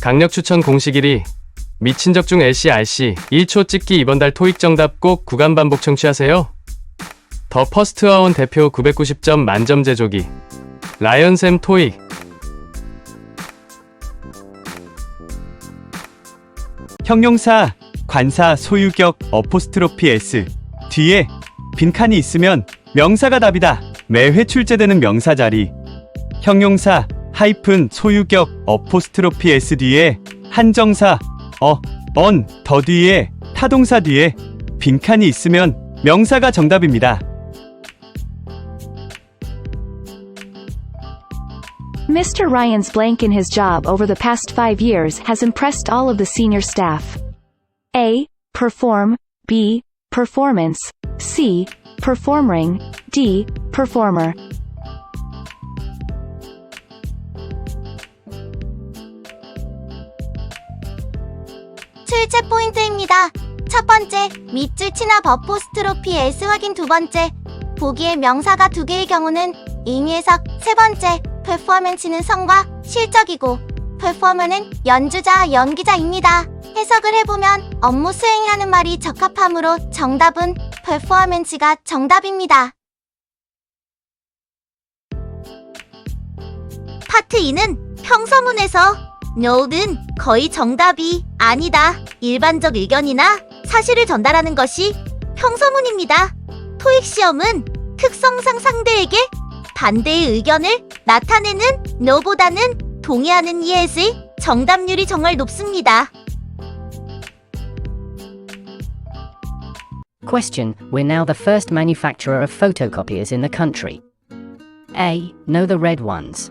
강력 추천 공식 1위 미친 적중 LCRC 1초 찍기 이번 달 토익 정답 꼭 구간 반복 청취하세요. 더 퍼스트 아원 대표 990점 만점 제조기 라이언샘 토익 형용사, 관사, 소유격, 어포스트로피 S 뒤에 빈칸이 있으면 명사가 답이다. 매회 출제되는 명사 자리. 형용사, 하이픈, 소유격, 어포스트로피 S 뒤에 한정사, 어, 언, 더 뒤에 타동사 뒤에 빈칸이 있으면 명사가 정답입니다. Mr. Ryan's blank in his job over the past five years has impressed all of the senior staff. A. Perform. B. Performance. C. Performing. D. Performer. 출제 포인트입니다. 첫 번째, 밑줄 치나 버포스트로피 S 확인 두 번째, 보기에 명사가 두 개의 경우는 의미 해석 세 번째, 퍼포먼스는 성과 실적이고 퍼포머는 연주자, 연기자입니다. 해석을 해보면 업무 수행하는 말이 적합하므로 정답은 퍼포먼스가 정답입니다. 파트 2는 평서문에서 no는 거의 정답이 아니다. 일반적 의견이나 사실을 전달하는 것이 평서문입니다. 토익 시험은 특성상 상대에게 반대의 의견을 나타내는 no보다는 동의하는 yes의 정답률이 정말 높습니다. Question We're now the first manufacturer of photocopiers in the country. A. Know the red ones.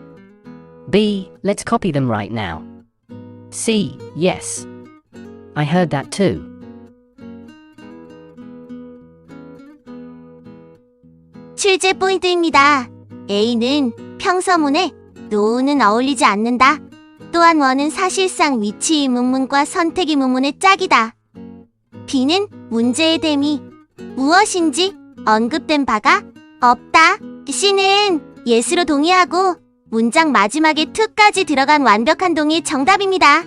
B. Let's copy them right now. C. Yes. I heard that too. 출제 포인트입니다. A는 평서문에 no는 어울리지 않는다. 또한 원은 사실상 위치 의문문과 선택 의문문의 짝이다. B는 문제의 대미 무엇인지 언급된 바가 없다. C는 예스로 동의하고 문장 마지막에 to까지 들어간 완벽한 동의 정답입니다.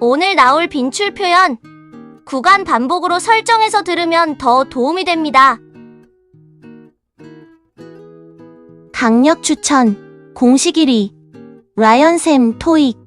오늘 나올 빈출 표현 구간 반복으로 설정해서 들으면 더 도움이 됩니다. 강력 추천 공식 1위 라이언샘 토익